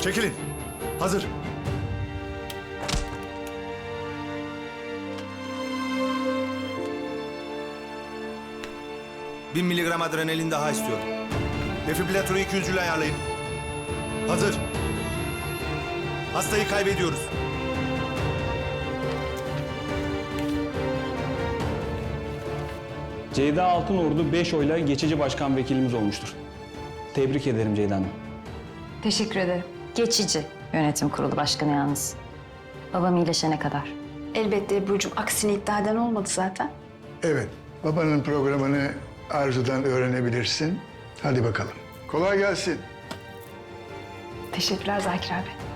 Çekilin. Hazır. Bin miligram adrenalin daha istiyorum. Defibrilatörü 200 ile ayarlayın. Hazır. Hastayı kaybediyoruz. Ceyda Altınordu 5 oyla geçici başkan vekilimiz olmuştur. Tebrik ederim Ceyda Hanım. Teşekkür ederim. Geçici yönetim kurulu başkanı yalnız. Babam iyileşene kadar. Elbette Ebru'cum aksini iddia eden olmadı zaten. Evet, babanın programını Arzu'dan öğrenebilirsin. Hadi bakalım. Kolay gelsin. Teşekkürler Zakir abi.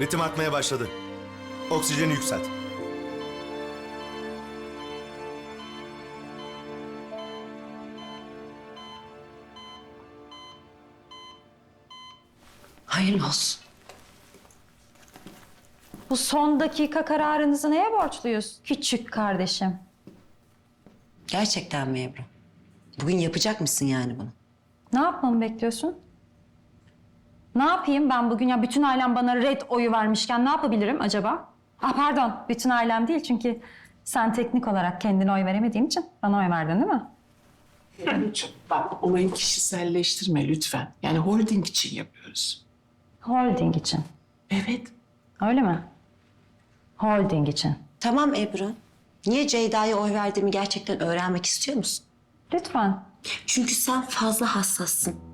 Ritim artmaya başladı. Oksijeni yükselt. Hayırlı olsun. Bu son dakika kararınızı neye borçluyuz? Küçük kardeşim. Gerçekten mi Ebru? Bugün yapacak mısın yani bunu? Ne yapmamı bekliyorsun? Ne yapayım ben bugün ya bütün ailem bana red oyu vermişken ne yapabilirim acaba? Ah pardon bütün ailem değil çünkü sen teknik olarak kendine oy veremediğim için bana oy verdin değil mi? Ebru'cum bak olayı kişiselleştirme lütfen. Yani holding için yapıyoruz. Holding için. Evet. Öyle mi? Holding için. Tamam Ebru. Niye Ceyda'ya oy verdiğimi gerçekten öğrenmek istiyor musun? Lütfen. Çünkü sen fazla hassassın.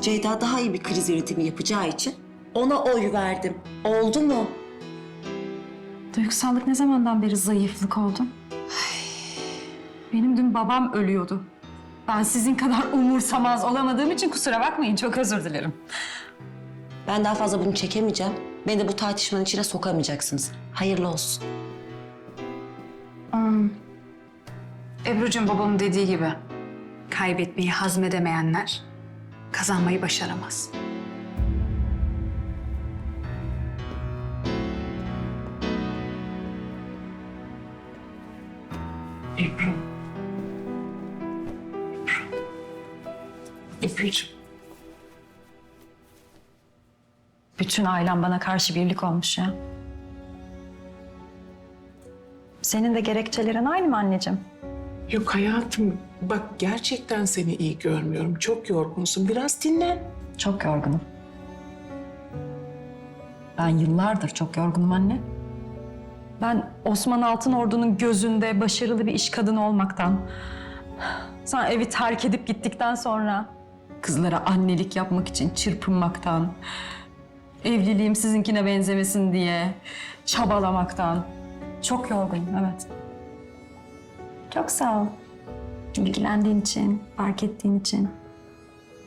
Ceyda daha iyi bir kriz yönetimi yapacağı için ona oy verdim. Oldu mu? Duygusallık ne zamandan beri zayıflık oldu? Benim dün babam ölüyordu. Ben sizin kadar umursamaz olamadığım için kusura bakmayın. Çok özür dilerim. Ben daha fazla bunu çekemeyeceğim. Beni de bu tartışmanın içine sokamayacaksınız. Hayırlı olsun. Ebru'cum babamın dediği gibi kaybetmeyi hazmedemeyenler kazanmayı başaramaz. Ebru. Ebru. Ebru'cum. Bütün ailem bana karşı birlik olmuş ya. Senin de gerekçelerin aynı mı anneciğim? Yok hayatım bak gerçekten seni iyi görmüyorum. Çok yorgunsun. Biraz dinlen. Çok yorgunum. Ben yıllardır çok yorgunum anne. Ben Osman Altınordu'nun gözünde başarılı bir iş kadını olmaktan... ...sonra evi terk edip gittikten sonra... ...kızlara annelik yapmak için çırpınmaktan... ...evliliğim sizinkine benzemesin diye çabalamaktan... ...çok yorgunum evet. Çok sağ ol. İlgilendiğin için, fark ettiğin için.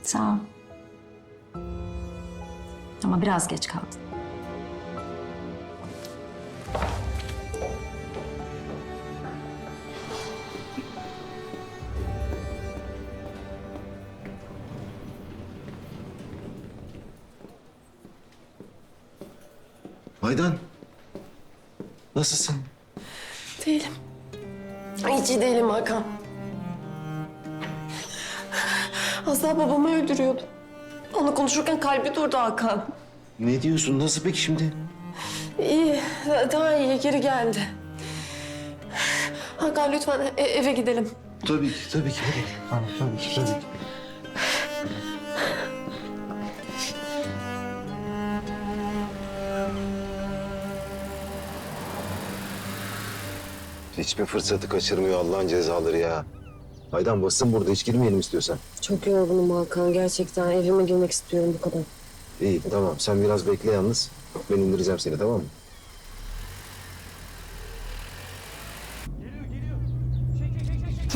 Sağ ol. Ama biraz geç kaldın. Aydan. Nasılsın? Değilim. Hiç iyi değilim Hakan. Az daha babamı öldürüyordu. Onu konuşurken kalbi durdu Hakan. Ne diyorsun? Nasıl peki şimdi? İyi, daha iyi geri geldi. Hakan lütfen e- eve gidelim. Tabii ki, tabii ki. Hadi. Tamam, tabii ki, tabii ki. Hiçbir fırsatı kaçırmıyor Allah'ın cezaları ya. Aydan basın burada hiç girmeyelim istiyorsan. Çok yorgunum Hakan gerçekten. Evime girmek istiyorum bu kadar. İyi tamam sen biraz bekle yalnız. Ben indireceğim seni tamam mı?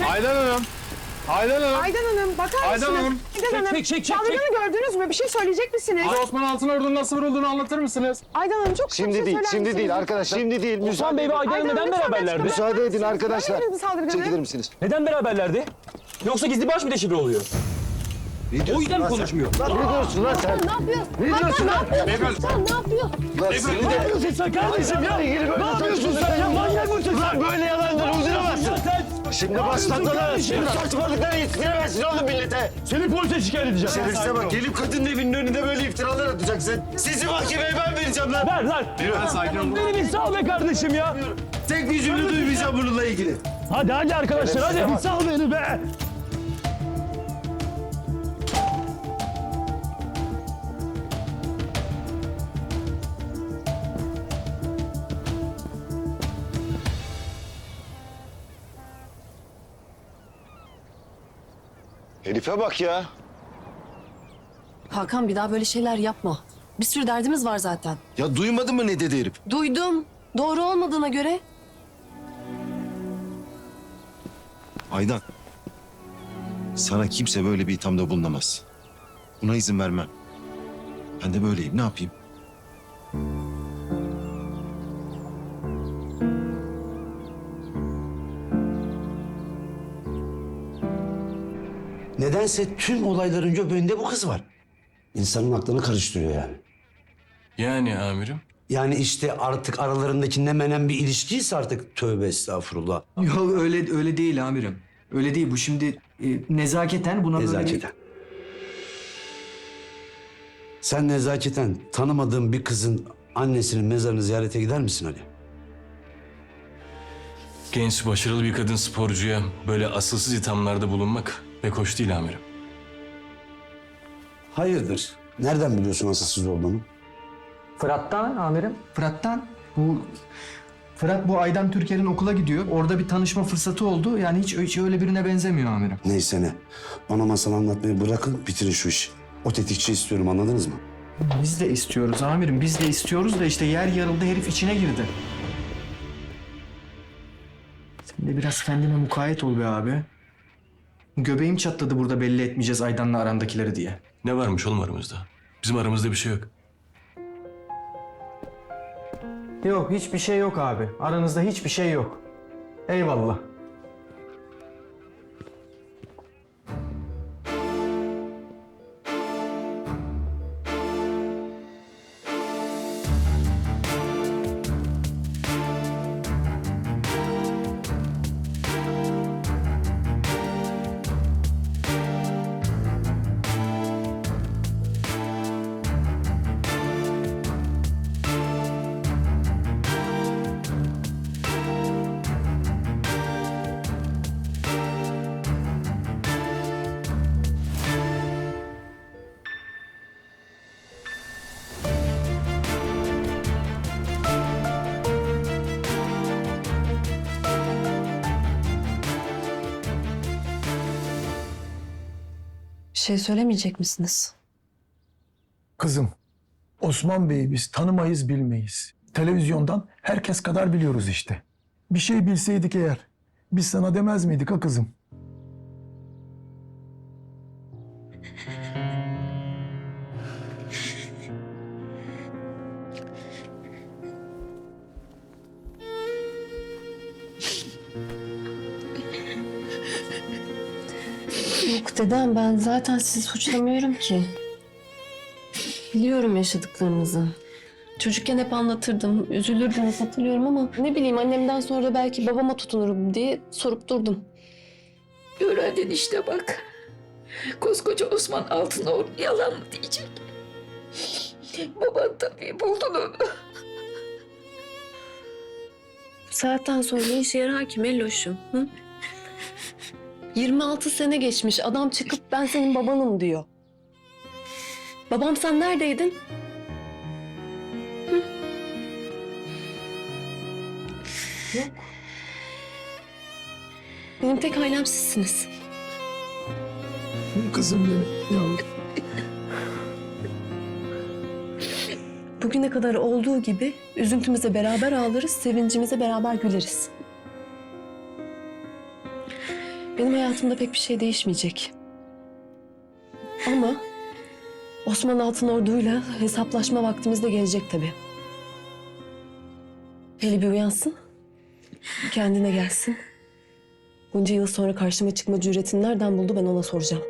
Aydan Hanım. Aydan Hanım. Aydan Hanım bakar Aydan mısınız? Hanım. Aydan Hanım. çek, çek, çek, Saldırganı gördünüz mü? Bir şey söyleyecek misiniz? Bize Osman Altınordu'nun nasıl vurulduğunu anlatır mısınız? Aydan Hanım çok kısa bir Şimdi şey değil, söyler şimdi misiniz? değil arkadaşlar. Şimdi değil. Osman Bey ve Aydan Hanım Aydan neden beraberlerdi? lütfen Müsaade edin arkadaşlar. Saldırganı? Çekilir misiniz? Neden beraberlerdi? Yoksa gizli baş mı deşifre oluyor? O yüzden konuşmuyor? Lan ne diyorsun lan sen? Ne yapıyorsun? Ne diyorsun lan? Sen ne yapıyorsun? Lan seni de... Ne yapıyorsun sen kardeşim ya? Ne yapıyorsun sen ya? Manyak mısın sen? Böyle uyduramazsın. Şimdi başlattın ha. Şimdi saçmalıkları yetiremezsin oğlum millete. Seni polise şikayet edeceğim. Şerefsize bak gelip kadının evinin önünde böyle iftiralar atacaksın. Sizi mahkemeye ben vereceğim lan. Ver lan. Ben sakin ol. Beni bir sal be kardeşim ya. Tek bir cümle duymayacağım bununla ilgili. Hadi hadi arkadaşlar hadi. Sal beni be. Herife bak ya. Hakan bir daha böyle şeyler yapma. Bir sürü derdimiz var zaten. Ya duymadın mı ne dedi herif? Duydum. Doğru olmadığına göre Aydan. Sana kimse böyle bir ithamda bulunamaz. Buna izin vermem. Ben de böyleyim. Ne yapayım? Nedense tüm olayların göbeğinde bu kız var. İnsanın aklını karıştırıyor yani. Yani amirim? Yani işte artık aralarındaki ne menen bir ilişkiyse artık tövbe estağfurullah. Yok öyle öyle değil amirim. Öyle değil bu şimdi e, nezaketen buna böyle Nezaketen. Sen nezaketen tanımadığın bir kızın annesinin mezarını ziyarete gider misin Ali? Genç, başarılı bir kadın sporcuya böyle asılsız ithamlarda bulunmak pek hoş değil amirim. Hayırdır? Nereden biliyorsun asılsız olduğunu? Fırat'tan amirim. Fırat'tan bu Fırat bu Aydan Türker'in okula gidiyor. Orada bir tanışma fırsatı oldu. Yani hiç, hiç öyle birine benzemiyor amirim. Neyse ne. Bana masal anlatmayı bırakın bitirin şu işi. O tetikçi istiyorum anladınız mı? Biz de istiyoruz amirim. Biz de istiyoruz da işte yer yarıldı herif içine girdi. Sen de biraz kendine mukayyet ol be abi. Göbeğim çatladı burada belli etmeyeceğiz Aydan'la arandakileri diye. Ne varmış oğlum aramızda? Bizim aramızda bir şey yok. Yok hiçbir şey yok abi. Aranızda hiçbir şey yok. Eyvallah. Şey söylemeyecek misiniz? Kızım, Osman Bey'i biz tanımayız bilmeyiz. Televizyondan herkes kadar biliyoruz işte. Bir şey bilseydik eğer, biz sana demez miydik ha kızım? Dedem ben zaten sizi suçlamıyorum ki. Biliyorum yaşadıklarınızı. Çocukken hep anlatırdım. Üzülürdünüz hatırlıyorum ama ne bileyim annemden sonra belki babama tutunurum diye sorup durdum. Öğrendin işte bak. Koskoca Osman Altınordu yalan mı diyecek? Baban tabii buldun onu. Saatten sonra işe yarar ki Meloş'um? Hı? 26 sene geçmiş. Adam çıkıp ben senin babanım diyor. Babam sen neredeydin? Hı? Yok. Benim tek ailem sizsiniz. Kızım benim. Bugüne kadar olduğu gibi üzüntümüze beraber ağlarız, sevincimize beraber güleriz. Benim hayatımda pek bir şey değişmeyecek. Ama Osman Altınordu'yla hesaplaşma vaktimiz de gelecek tabii. Hele bir uyansın. Kendine gelsin. Bunca yıl sonra karşıma çıkma cüretini nereden buldu ben ona soracağım.